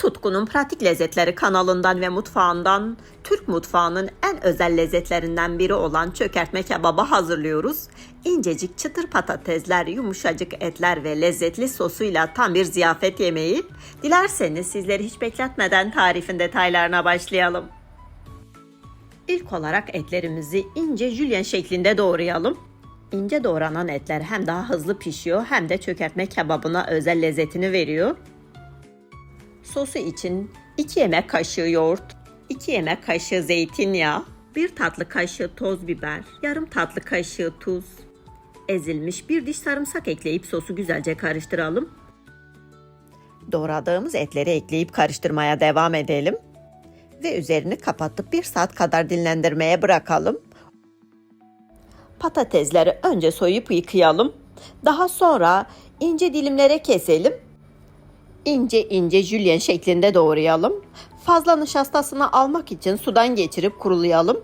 Tutkunun Pratik Lezzetleri kanalından ve mutfağından Türk mutfağının en özel lezzetlerinden biri olan çökertme kebabı hazırlıyoruz. İncecik çıtır patatesler, yumuşacık etler ve lezzetli sosuyla tam bir ziyafet yemeği. Dilerseniz sizleri hiç bekletmeden tarifin detaylarına başlayalım. İlk olarak etlerimizi ince jülyen şeklinde doğrayalım. İnce doğranan etler hem daha hızlı pişiyor hem de çökertme kebabına özel lezzetini veriyor. Sosu için 2 yemek kaşığı yoğurt, 2 yemek kaşığı zeytinyağı, 1 tatlı kaşığı toz biber, yarım tatlı kaşığı tuz, ezilmiş bir diş sarımsak ekleyip sosu güzelce karıştıralım. Doğradığımız etleri ekleyip karıştırmaya devam edelim ve üzerini kapatıp 1 saat kadar dinlendirmeye bırakalım. Patatesleri önce soyup yıkayalım. Daha sonra ince dilimlere keselim ince ince jülyen şeklinde doğrayalım. Fazla nişastasını almak için sudan geçirip kurulayalım.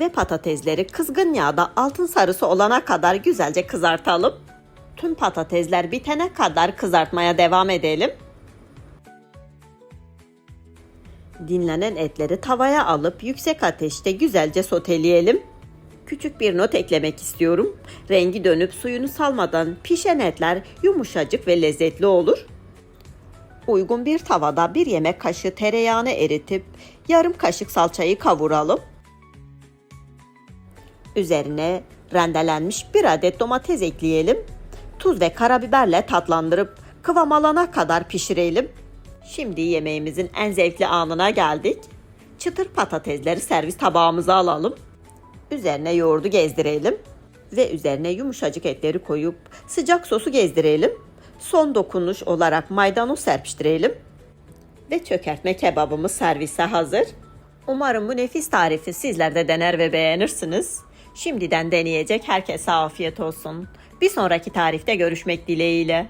Ve patatesleri kızgın yağda altın sarısı olana kadar güzelce kızartalım. Tüm patatesler bitene kadar kızartmaya devam edelim. Dinlenen etleri tavaya alıp yüksek ateşte güzelce soteleyelim. Küçük bir not eklemek istiyorum. Rengi dönüp suyunu salmadan pişen etler yumuşacık ve lezzetli olur. Uygun bir tavada bir yemek kaşığı tereyağını eritip yarım kaşık salçayı kavuralım. Üzerine rendelenmiş bir adet domates ekleyelim. Tuz ve karabiberle tatlandırıp kıvam alana kadar pişirelim. Şimdi yemeğimizin en zevkli anına geldik. Çıtır patatesleri servis tabağımıza alalım. Üzerine yoğurdu gezdirelim ve üzerine yumuşacık etleri koyup sıcak sosu gezdirelim. Son dokunuş olarak maydanoz serpiştirelim ve çökertme kebabımız servise hazır. Umarım bu nefis tarifi sizler de dener ve beğenirsiniz. Şimdiden deneyecek herkese afiyet olsun. Bir sonraki tarifte görüşmek dileğiyle.